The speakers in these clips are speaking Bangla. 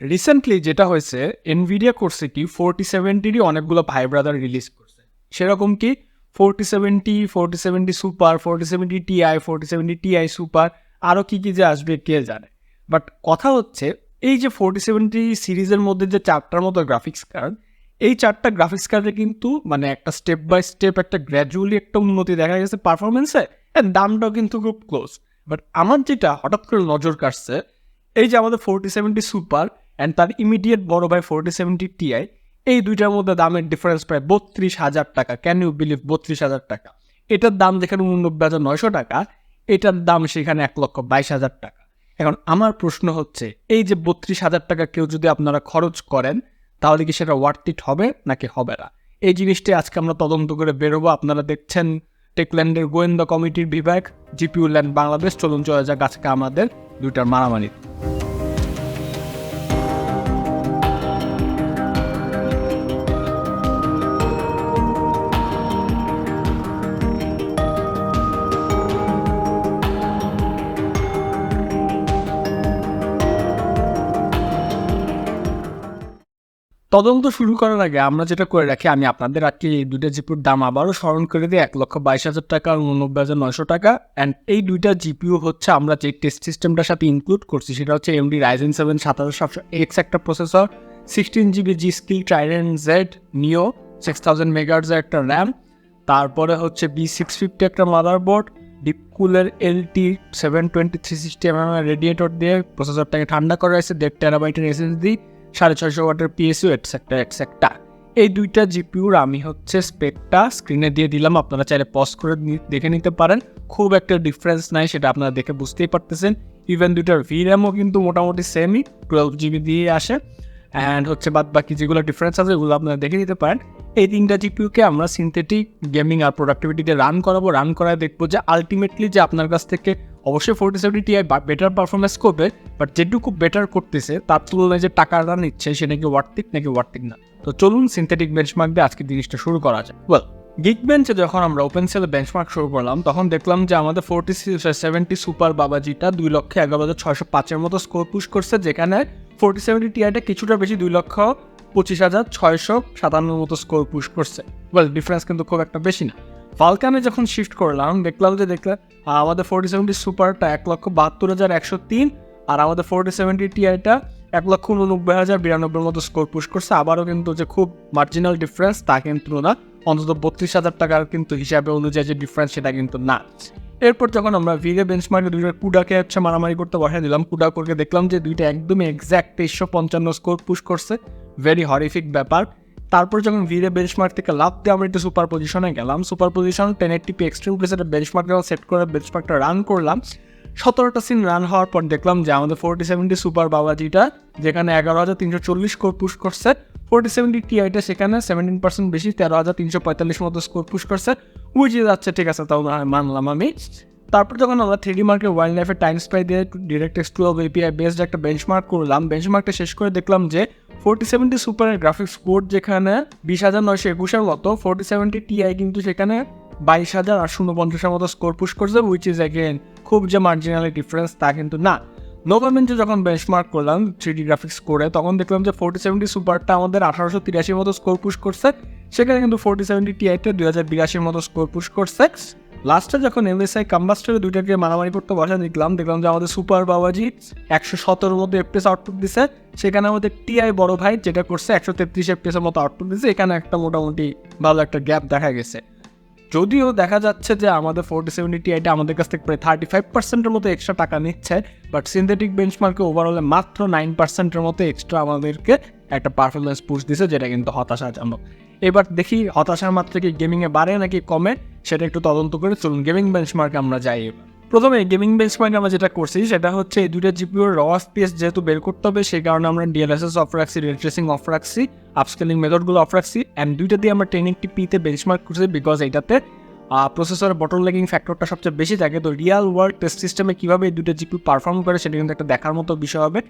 রিসেন্টলি যেটা হয়েছে এনভিডিয়া করছে কি ফোরটি সেভেন্টিরই অনেকগুলো ভাই ব্রাদার রিলিজ করছে। সেরকম কি? Forty seventy forty seventy super forty seventy TI forty seventy TI super আরও কী কী যে আসবে কে জানে। বাট কথা হচ্ছে, এই যে ফোরটি সেভেন্টি সিরিজের মধ্যে যে চারটার মতো গ্রাফিক্স কার্ড এই চারটা গ্রাফিক্স কার্ডে কিন্তু মানে একটা স্টেপ বাই স্টেপ একটা গ্র্যাজুয়ালি একটা উন্নতি দেখা গেছে পারফরমেন্সে দামটাও কিন্তু খুব ক্লোজ বাট আমার যেটা হঠাৎ করে নজর কাটছে এই যে আমাদের ফোরটি সেভেন্টি সুপার অ্যান্ড তার ইমিডিয়েট বড় ভাই ফোরটি সেভেন্টি টিআই এই দুইটার মধ্যে দামের ডিফারেন্স প্রায় বত্রিশ হাজার টাকা। ক্যান ইউ বিলিভ বত্রিশ হাজার টাকা? এটার দাম যেখানে উননব্বই হাজার নয়শো টাকা, এটার দাম সেখানে এক লক্ষ বাইশ হাজার টাকা। এখন আমার প্রশ্ন হচ্ছে, এই যে বত্রিশ হাজার টাকা কেউ যদি আপনারা খরচ করেন, তাহলে কি সেটা ওয়ার্থিট হবে নাকি হবে না? এই জিনিসটি আজকে আমরা তদন্ত করে বেরোবো। আপনারা দেখছেন টেকল্যান্ডের গোয়েন্দা কমিটির বিভাগ জিপিউ ল্যান্ড বাংলাদেশ চলুন চলে যাক আজকে আমাদের দুইটার মারামারি। তদন্ত শুরু করার আগে আমরা যেটা করে রাখি, আমি আপনাদের আজকে এই দুইটা জিপির দাম আবারও স্মরণ করে দিই, এক লক্ষ বাইশ হাজার টাকা আর উননব্বই হাজার নয়শো টাকা। অ্যান্ড এই দুইটা জিপিও হচ্ছে আমরা যে টেস্ট সিস্টেমটার সাথে ইনক্লুড করছি, সেটা হচ্ছে এমডি রাইজেন সেভেন সাত হাজার সাতশো এক্স একটা processor sixteen GB G skill Trident Z Neo six thousand megahertz একটা র্যাম তারপরে হচ্ছে বি সিক্স ফিফটি একটা motherboard ডিপকুলের LT seven twenty three sixty M radiator দিয়ে প্রসেসরটাকে ঠান্ডা করা হয়েছে, দেড় টেরাবাইটের এসএসডি সাড়ে ছয়শো ওয়াটের পিএসইউ এটসেক্টা এটসেক্টা এই দুইটা জিপিউর আমি হচ্ছে স্পেকটা স্ক্রিনে দিয়ে দিলাম। আপনারা চাইলে পজ করে দেখে নিতে পারেন। খুব একটা ডিফারেন্স নাই, সেটা আপনারা দেখে বুঝতেই পারতেছেন। ইভেন দুইটার ভিরামও কিন্তু মোটামুটি সেমই টুয়েলভ জিবি দিয়ে আসে। অ্যান্ড হচ্ছে বাদ বাকি যেগুলো ডিফারেন্স আছে, ওগুলো আপনারা দেখে নিতে পারেন। এই তিনটা জিপিউকে আমরা সিনথেটিক গেমিং আর প্রোডাক্টিভিটিতে রান করাবো। রান করায় দেখব যে আলটিমেটলি যে আপনার কাছ থেকে অবশ্যই forty seventy TI better performance করবে বাট যেটুকু বেটার করতেছে, তার তুলনায় যে টাকাটা নিচ্ছে, সেটা কি ওয়ার্থিক নাকি ওয়ার্থিক না? তো চলুন সিনথেটিক বেঞ্চমার্ক দিয়ে আজকে জিনিসটা শুরু করা যায় ওয়েল গিক বেঞ্চে যখন আমরা ওপেন সেলে বেঞ্চমার্ক শুরু করলাম, তখন দেখলাম যে আমাদের ফোর্টি সেভেন্টি সুপার বাবাজিটা দুই লক্ষ এগারো হাজার ছয়শো পাঁচের মতো স্কোর পুশ করছে, যেখানে ফোর্টি সেভেন্টি টিআইটা কিছুটা বেশি দুই লক্ষ পঁচিশ হাজার ছয়শো সাতান্নর মতো স্কোর পুশ করছে। ওয়েল ডিফারেন্স কিন্তু খুব একটা বেশি না। ফালকানে যখন শিফট করলাম, দেখলাম যে দেখলাম আমাদের ফোর্টি সেভেন্টি সুপারটা এক লক্ষ বাহাত্তর হাজার একশো তিন, আর আমাদের ফোর্টি সেভেন্টি টিআইটা এক লক্ষ উননব্বই হাজার বিরানব্বইয়ের মতো স্কোর পুশ করছে। আবারও কিন্তু যে খুব মার্জিনাল ডিফারেন্স তা কিন্তু না। অন্তত বত্রিশ হাজার টাকার কিন্তু হিসাবে অনুযায়ী যে ডিফারেন্স সেটা কিন্তু না। এরপর যখন আমরা ভিগে বেঞ্চমার্কে দুইটা কুডাকে হচ্ছে মারামারি করতে বসাই দিলাম কুডা করকে দেখলাম যে দুইটা একদমই এক্স্যাক্ট তেইশশো পঞ্চান্ন স্কোর পুশ করছে। ভেরি হরিফিক ব্যাপার। তারপর যখন ভিরে বেঞ্চমার্ক থেকে লাভ দিয়ে আমরা একটু সুপার পজিশনে গেলাম super position ten eighty extreme প্রেসের বেঞ্চমার্ক যখন সেট করে বেঞ্চমার্কটা রান করলাম। সতেরোটা সিন রান হওয়ার পর দেখলাম যে আমাদের ফোরটি সেভেন্টি সুপার বাবাজিটা, যেখানে এগারো হাজার তিনশো চল্লিশ স্কোর পুশ করছে ফোরটি সেভেন্টি টিআইটা সেখানে সেভেন্টিন পার্সেন্ট বেশি, তেরো হাজার তিনশো পঁয়তাল্লিশ মতো স্কোর পুশ করছে। বুঝিয়ে যাচ্ছে, ঠিক আছে, তাও মানলাম আমি। তারপর যখন আমরা থ্রিডি মার্কেট ওয়াইল্ড লাইফের টাইম স্পাই দিয়ে direct X twelve API based একটা বেঞ্চমার্ক করলাম বেঞ্চমার্কটা শেষ করে দেখলাম যে ফোরটি সেভেন্টি সুপারের গ্রাফিক্স কোড যেখানে বিশ হাজার নয়শো একুশের মতো ফোরটি সেভেন্টি টিআই কিন্তু সেখানে বাইশ হাজার আটশো উনপঞ্চাশের মতো স্কোর পুশ করছে উইচ ইজ অ্যাগেন খুব যে মার্জিনালি ডিফারেন্স তা কিন্তু না। নোভামেন্টে যখন বেঞ্চমার্ক করলাম থ্রি গ্রাফিক্স করে তখন দেখলাম যে ফোরটি সেভেন্টি সুপারটা আমাদের আঠারোশো তিরাশির মতো স্কোর পুশ করছে, সেখানে কিন্তু ফোরটি সেভেন্টি টিআইটা দুই হাজার বিরাশির মতো স্কোর পুশ করছে। লাস্টে যখন এমএসআই কাম্বাস্টারে দুইটাকে মারামারি করতে বসা দেখলাম দেখলাম যে আমাদের সুপার বাবাজি একশো সতেরোর মতো এফপিএস আউটপুট দিছে। সেখানে আমাদের টিআই বড় ভাই যেটা করছে একশো তেত্রিশ এফপিএসের মতো আউটপুট দিছে। এখানে একটা মোটামুটি ভালো একটা গ্যাপ দেখা গেছে। যদিও দেখা যাচ্ছে যে আমাদের ফোরটি সেভেন্টি টিআইটা আমাদের কাছ থেকে প্রায় থার্টি ফাইভ পার্সেন্টের মতো এক্সট্রা টাকা নিচ্ছে বাট সিনথেটিক বেঞ্চমার্কে ওভারঅলে মাত্র নাইন পার্সেন্টের মতো এক্সট্রা আমাদেরকে একটা পারফরমেন্স পুশ দিছে, যেটা কিন্তু হতাশাজনক। এবার দেখি হতাশার মাত্রা কি গেমিংয়ে বাড়ে নাকি কমে, সেটা একটু তদন্ত করে চলুন গেমিং বেঞ্চমার্কে আমরা যাই এবার। প্রথমে গেমিং বেঞ্চমার্কে আমরা যেটা করছি, সেটা হচ্ছে এই দুইটা জিপিওর র স্পেস যেহেতু বের করতে হবে, সেই কারণে আমরা ডিএলএসএস অফ রাখছি রে ট্রেসিং অফ রাখছি আপস্কেলিং মেথডগুলো অফ রাখছি অ্যান্ড দুইটা দিয়ে আমরা টেন এইটটি পিতে বেঞ্চমার্ক করছি বিকজ এইটাতে প্রসেসরের বটল লেগিং ফ্যাক্টরটা সবচেয়ে বেশি থাকে। তো রিয়াল ওয়ার্ল্ড টেস্ট সিস্টেমে কীভাবে এই দুটো জিপি পারফর্ম করে, সেটা কিন্তু একটা দেখার মতো বিষয় হবে।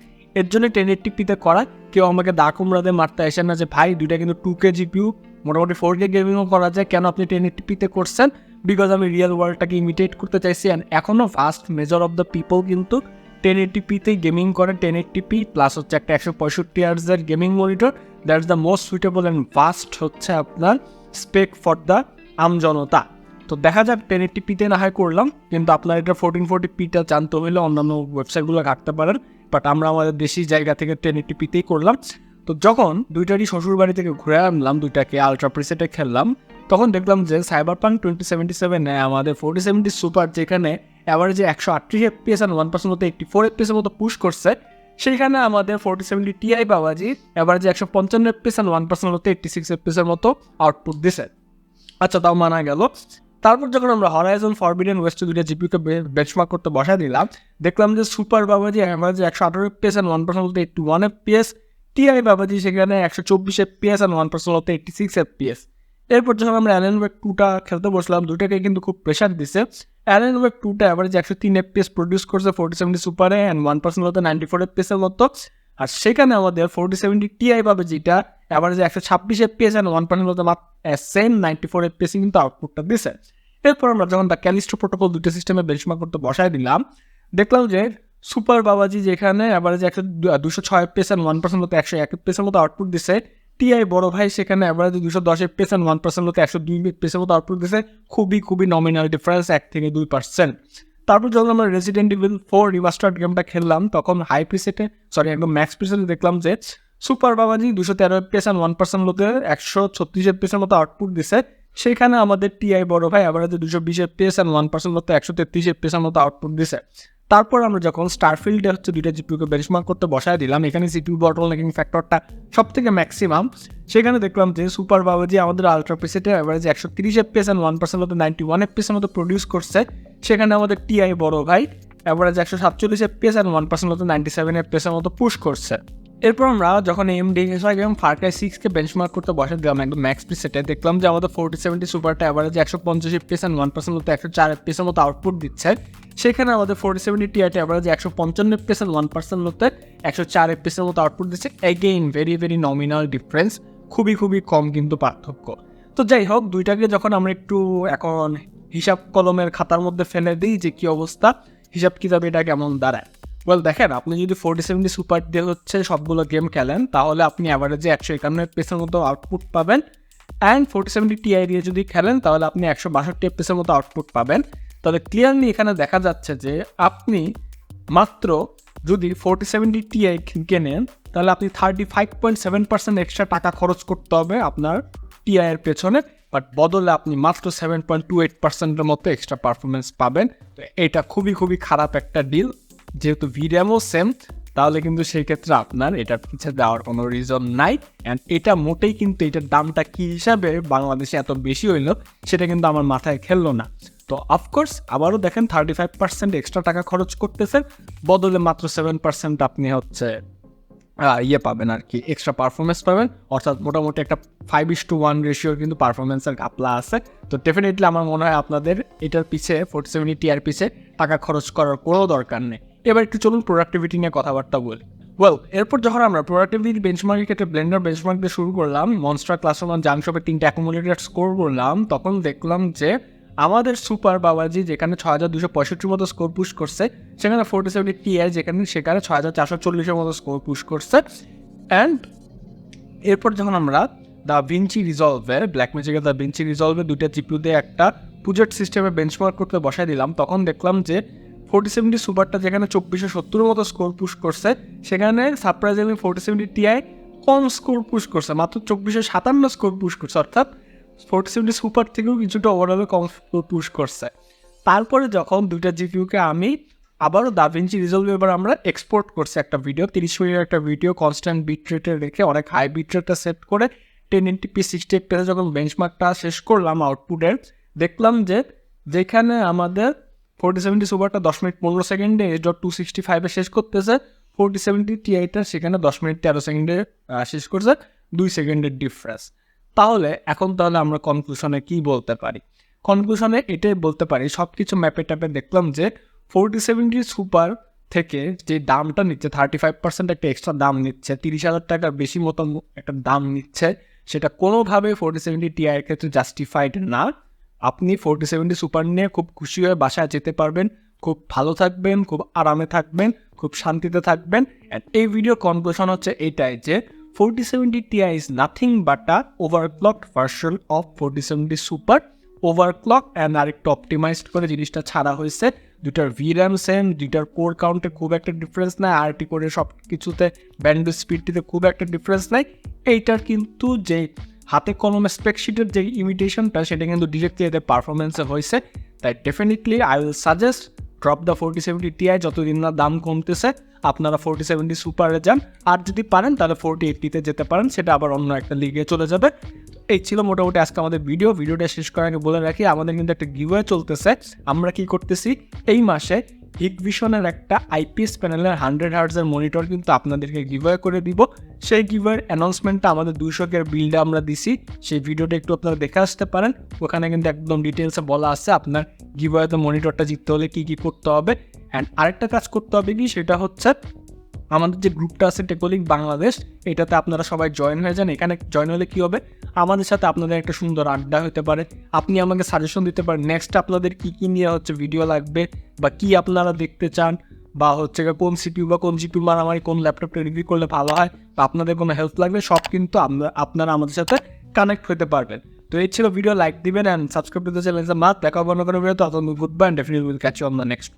এর জন্য টেন এইটটি পিতে করা, কেউ আমাকে দা কুমড়াতে মারতে আসেন না যে, ভাই, দুইটা কিন্তু টু কে জিপিউ মোটামুটি ফোর কে গেমিংও করা যায়, কেন আপনি টেন এইটটি পিতে করছেন? বিকজ আমি রিয়েল ওয়ার্ল্ডটাকে ইমিটেট করতে চাইছি অ্যান্ড এখনও fast major of the people কিন্তু টেন এইটিপিতে গেমিং করে টেন এইটিপি প্লাস হচ্ছে একটা একশো পঁয়ষট্টি আর্সের gaming monitor that's the most suitable and fast হচ্ছে আপনার স্পেক ফর দ্য আমজনতা তো দেখা যাক টেন এইটিপিতে না হয় করলাম, কিন্তু আপনার এটা ফোরটিন ফোরটি পিটা জানতে হলে অন্যান্য ওয়েবসাইটগুলো ঘাটতে পারেন বাট আমরা আমাদের দেশি জায়গা থেকে টেন এইটিপিতেই করলাম। তো যখন দুইটারই শ্বশুর বাড়ি থেকে ঘুরে আনলাম, দুইটাকে আলট্রা প্রিসেটে খেললাম তখন দেখলাম যে সাইবার পাঙ্ক টোয়েন্টি সেভেন্টি সেভেনে আমাদের ফোর্টি সেভেন্টি সুপার যেখানে অ্যাভারেজে একশো আটত্রিশ এফপিএস আর ওয়ান পার্সেন্ট মতো এইটটি ফোর এফপিএসের মতো পুশ করছে সেইখানে আমাদের ফোর্টি সেভেন্টি টিআই বাবাজি অ্যাভারেজে একশো পঞ্চান্ন এফপিএস আর ওয়ান পার্সেন্ট মতো এইটটি সিক্স এফপিএসের মতো আউটপুট দিছে। আচ্ছা তাও মানা গেল। তারপর যখন আমরা হরাইজন ফরবিডেন ওয়েস্ট দুইটা জিপিকে বেঞ্চমার্ক করতে বসা দিলাম, দেখলাম যে সুপার বাবাজি অ্যাভারেজে একশো আঠারো এফপিএস আর ওয়ান পার্সেন্ট মতো এইটটি ওয়ান এফপিএস টিআই বাবাজি সেখানে একশো চব্বিশ এফপিএস আর ওয়ান পার্সেন্ট মতো এইটটি সিক্স এফপিএস এরপর যখন আমরা অ্যালেন ওয়েক টুটা খেলতে বসলাম দুটাকে কিন্তু খুব প্রেশার দিছে। অ্যালেন ওয়েক টুটা অ্যাভারেজ একশো তিন এফপিএস প্রডিউস করছে ফোর্টি সেভেন্টি সুপারে অ্যান্ড ওয়ান পার্সেন্ট মতো নাইনটি ফোর এফপিএসের মতো। আর সেখানে আমাদের ফোর্টি সেভেন্টি টিআই পাবে যেটা অ্যাভারেজ একশো ছাব্বিশ এফপিএস অ্যান্ড ওয়ান পার্সেন্ট মতো সেম নাইনটি ফোর এফপিএস কিন্তু আউটপুটটা দিছে। এরপর আমরা যখন দ্য ক্যালিস্টো প্রোটোকল দুটো সিস্টেমে বেঞ্চমার্ক করতে বসায় দিলাম, দেখলাম যে সুপার বাবাজি যেখানে অ্যাভারেজ একশো দুশো ছয় এফপিএস অ্যান্ড ওয়ান পার্সেন্ট মতো একশো এক এফপিএসের মতো আউটপুট দিছে। টিআই বড় ভাই সেখানে অ্যাভারেজ দুশো দশ এফপিএস অ্যান্ড ওয়ান পার্সেন্ট মতো একশো দুই এফপিএসের মতো আউটপুট দিছে খুবই খুবই নমিনাল ডিফারেন্স এক থেকে দুই পার্সেন্ট তারপর যখন আমরা রেসিডেন্ট ইভিল ফোর রিমাস্টার্ড গেমটা খেললাম, তখন হাই প্রিসেটে সরি একদম ম্যাক্স প্রিসেটে দেখলাম যে সুপার বাবাজি দুশো তেরো অ্যান্ড ওয়ান পার্সেন্ট মতো একশো ছত্রিশ এফপিএসের মতো আউটপুট দিছে সেখানে আমাদের টিআই বড় ভাই অ্যাভারেজে দুশো বিশ এফপিএস অ্যান্ড ওয়ান পার্সেন্ট মতো একশো তেত্রিশ এফপিএসের মতো আউটপুট দিছে তারপর আমরা যখন স্টারফিল্ডে হচ্ছে দুইটা জিপিউকে বেঞ্চমার্ক করতে বসায় দিলাম, এখানে সিপিউ বটল নেকিং ফ্যাক্টরটা সব থেকে ম্যাক্সিমাম সেখানে দেখলাম যে সুপার বাবাজি আমাদের আলট্রা প্রিসেটে অ্যাভারেজ একশো তিরিশ এফপিএস অ্যান্ড ওয়ান পার্সেন্ট মতো নাইনটি ওয়ান এফপিএসের মতো প্রডিউস করছে। সেখানে আমাদের টিআই বড় ভাই অ্যাভারেজ একশো সাতচল্লিশ এফপিএস অ্যান্ড ওয়ান পার্সেন্ট মতো নাইনটি সেভেন এফপিএসের মতো পুশ করছে। এরপর আমরা যখন এম ডি এস এবং ফারকাই সিক্সকে বেঞ্চমার্ক করতে বসে দিলাম, একদম ম্যাক্স প্রিসেটে দেখলাম যে আমাদের ফোর্টি সেভেন্টি সুপারটা অ্যাভারেজ একশো পঞ্চাশ এফপিএস অ্যান্ড ওয়ান পার্সেন্ট মতো, একশো চার এফপিএসের মতো আউটপুট দিচ্ছে। সেখানে আমাদের ফোর্টি সেভেন্টি টিআইটা অ্যাভারেজ একশো পঞ্চান্ন এফপিএস অ্যান্ড ওয়ান পার্সেন্ট মতো একশো চার এফপিএসের মতো আউটপুট দিচ্ছে। Again very very nominal difference খুবই খুবই কম কিন্তু পার্থক্য। তো যাই হোক, দুইটাকে যখন আমরা একটু এখন হিসাব কলমের খাতার মধ্যে ফেলে দিই যে কী অবস্থা, হিসাব কিতাব এটা কেমন দাঁড়ায়। ওয়েল দেখেন, আপনি যদি ফোর্টি সেভেন্টি সুপার দিয়ে হচ্ছে সবগুলো গেম খেলেন, তাহলে আপনি অ্যাভারেজে একশো একান্ন এফপিএসের মতো আউটপুট পাবেন। অ্যান্ড ফোর্টি সেভেন্টি টিআই দিয়ে যদি খেলেন, তাহলে আপনি একশো বাষট্টি এফপিএসের মতো আউটপুট পাবেন। তাহলে ক্লিয়ারলি এখানে দেখা যাচ্ছে যে আপনি মাত্র যদি ফোর্টি সেভেন্টি টিআই কেনেন, তাহলে আপনি thirty five point seven percent extra টাকা খরচ করতে হবে আপনার টিআই এর পেছনে বাট বদলে আপনি মাত্র সেভেন পয়েন্ট টু এইট পার্সেন্টের মতো এক্সট্রা পারফরমেন্স পাবেন। তো এটা খুবই খুবই খারাপ একটা ডিল যেহেতু ভিডিয়ামও সেম তাহলে কিন্তু সেই ক্ষেত্রে আপনার এটার পিছিয়ে দেওয়ার কোনো রিজন নাই। অ্যান্ড এটা মোটেই কিন্তু এটার দামটা কী হিসাবে বাংলাদেশে এত বেশি হইল, সেটা কিন্তু আমার মাথায় খেললো না। তো অফকোর্স আবারও দেখেন থার্টি ফাইভ পার্সেন্ট এক্সট্রা টাকা খরচ করতেছেন বদলে মাত্র সেভেন পার্সেন্ট আপনি হচ্ছে ইয়ে পাবেন আর কি এক্সট্রা পারফরমেন্স পাবেন। অর্থাৎ মোটামুটি একটা ফাইভ ইস টু ওয়ান রেশিওর কিন্তু পারফরমেন্সের গাপলা আছে। তো ডেফিনেটলি আমার মনে হয় আপনাদের এটার পিছে ফোর্টি সেভেন্টি টিআর পিছে টাকা খরচ করার কোনো দরকার নেই। এবার একটু চলুন প্রোডাক্টিভিটি নিয়ে কথাবার্তা বলি। ওয়েল এরপর যখন আমরা প্রোডাক্টিভিটি বেঞ্চমার্কের ক্ষেত্রে ব্লেন্ডার বেঞ্চমার্ক দিয়ে শুরু করলাম মনস্টার ক্লাসরুম জাংশপে তিনটে অ্যাকোমোডেটার স্কোর করলাম, তখন দেখলাম যে আমাদের সুপার বাবাজি যেখানে ছয় হাজার দুশো পঁয়ষট্টির মতো স্কোর পুশ করছে, সেখানে ফোর্টি সেভেন্টি টিআই যেখানে সেখানে ছয় হাজার চারশো চল্লিশের মতো স্কোর পুশ করছে। অ্যান্ড এরপর যখন আমরা দ্য ভিঞ্চি রিজলভে ব্ল্যাক ম্যাজিকের দ্য ভিঞ্চি রিজলভে দুইটা জিপিউ দিয়ে একটা পুজেট সিস্টেমে বেঞ্চমার্ক করতে বসাই দিলাম, তখন দেখলাম যে ফোর্টি সেভেন্টি সুপারটা যেখানে চব্বিশশো সত্তরের মতো স্কোর পুশ করছে, সেখানে সারপ্রাইজিংলি ফোর্টি সেভেন্টি টিআই কম স্কোর পুশ করছে, মাত্র চব্বিশশো সাতান্ন স্কোর পুশ করছে। অর্থাৎ ফোর্টি সেভেন্টি সুপার থেকেও কিছুটা ওভারঅলে কম পুশ করছে। তারপরে যখন দুইটা জিপিউকে আমি আবারও দাভিঞ্চি রিজলভ এবার আমরা এক্সপোর্ট করছি একটা ভিডিও তিরিশ মিনিটের একটা ভিডিও কনস্ট্যান্ট বিট রেটে রেখে অনেক হাই বিট রেটটা সেট করে টেন এনটিপি সিক্সটি এফপিএসে যখন বেঞ্চমার্কটা শেষ করলাম আউটপুটের দেখলাম যে যেখানে আমাদের ফোর্টি সেভেন্টি সুপারটা দশ মিনিট পনেরো সেকেন্ডে এস ডট টু সিক্সটি ফাইভে শেষ করতেছে ফোর্টি সেভেন্টি টিআইটা সেখানে দশ মিনিট তেরো সেকেন্ডে শেষ করছে, দুই সেকেন্ডের ডিফারেন্স তাহলে এখন তাহলে আমরা কনক্লুশনে কি বলতে পারি? কনক্লুশনে এটাই বলতে পারি সব কিছু ম্যাপে ট্যাপে দেখলাম যে ফোর্টি সেভেন্টি সুপার থেকে যে দামটা নিচ্ছে থার্টি ফাইভ পার্সেন্ট একটা এক্সট্রা দাম নিচ্ছে, তিরিশ হাজার টাকার বেশি মতো একটা দাম নিচ্ছে, সেটা কোনোভাবে ফোর্টি সেভেন্টি টিআইয়ের ক্ষেত্রে জাস্টিফাইড না। আপনি ফোর্টি সেভেন্টি সুপার নিয়ে খুব খুশি হয়ে বাসায় যেতে পারবেন, খুব ভালো থাকবেন, খুব আরামে থাকবেন, খুব শান্তিতে থাকবেন। অ্যান্ড এই ভিডিও কনক্লুশন হচ্ছে এটাই যে forty seventy TI is nothing but a overclock version of forty seventy super overclock and আরেকটু অপটিমাইজড করে জিনিসটা ছাড়া হয়েছে। দুটার ভিরাম সেম দুইটার কোর কাউন্টে খুব একটা ডিফারেন্স নাই আরটি করে সব কিছুতে ব্যান্ড স্পিডটিতে খুব একটা ডিফারেন্স নাই। এইটার কিন্তু যে হাতে কলমে স্পেকশিটের যে ইমিটেশনটা সেটা কিন্তু ডিরেক্টলি এদের পারফরমেন্সে হয়েছে। তাই definitely I will suggest drop the forty seventy TI যতদিন না দাম কমতেছে, আপনারা ফোরটি সেভেন্টি সুপারে যান। আর যদি পারেন, তাহলে ফোরটি এইটটিতে যেতে পারেন, সেটা আবার অন্য একটা লিগে চলে যাবে। এই ছিল মোটামুটি আজকে আমাদের ভিডিও ভিডিওটা শেষ করার আগে বলে রাখি, আমাদের কিন্তু একটা গিভওয়ে চলতেছে। আমরা কি করতেছি, এই মাসে হিকভিশনের একটা আইপিএস প্যানেলের হান্ড্রেড হার্টসের মনিটর কিন্তু আপনাদেরকে গিভওয়ে করে দিব। সেই গিভওয়ের অ্যানাউন্সমেন্টটা আমাদের দুইশো কের বিলটা আমরা দিছি। সেই ভিডিওটা একটু আপনারা দেখে আসতে পারেন। ওখানে কিন্তু একদম ডিটেলসে বলা আছে আপনার গিভওয়েতে মনিটরটা জিততে হলে কী কী করতে হবে। অ্যান্ড আরেকটা কাজ করতে হবে কি? সেটা হচ্ছে আমাদের যে গ্রুপটা আছে টেকলিক বাংলাদেশ, এটাতে আপনারা সবাই জয়েন হয়ে যান। এখানে জয়েন হলে কি হবে? আমাদের সাথে আপনাদের একটা সুন্দর আড্ডা হতে পারে। আপনি আমাকে সাজেশন দিতে পারেন নেক্সট আপনাদের কি কি নিয়ে হচ্ছে ভিডিও লাগবে বা কি আপনারা দেখতে চান বা হচ্ছে কোন সিপিউ বা কোন জিপিউ মারামারি, কোন ল্যাপটপটা রিভিউ করলে ভালো হয় বা আপনাদের কোনো হেল্প লাগবে সব কিন্তু আমরা, আপনারা আমাদের সাথে কানেক্ট হতে পারবেন। তো এই ছিল ভিডিও লাইক দিবেন অ্যান্ড সাবস্ক্রাইব করতে চ্যানেল মাত দেখা বন্ধ করে তখন good bye definitely will catch on the next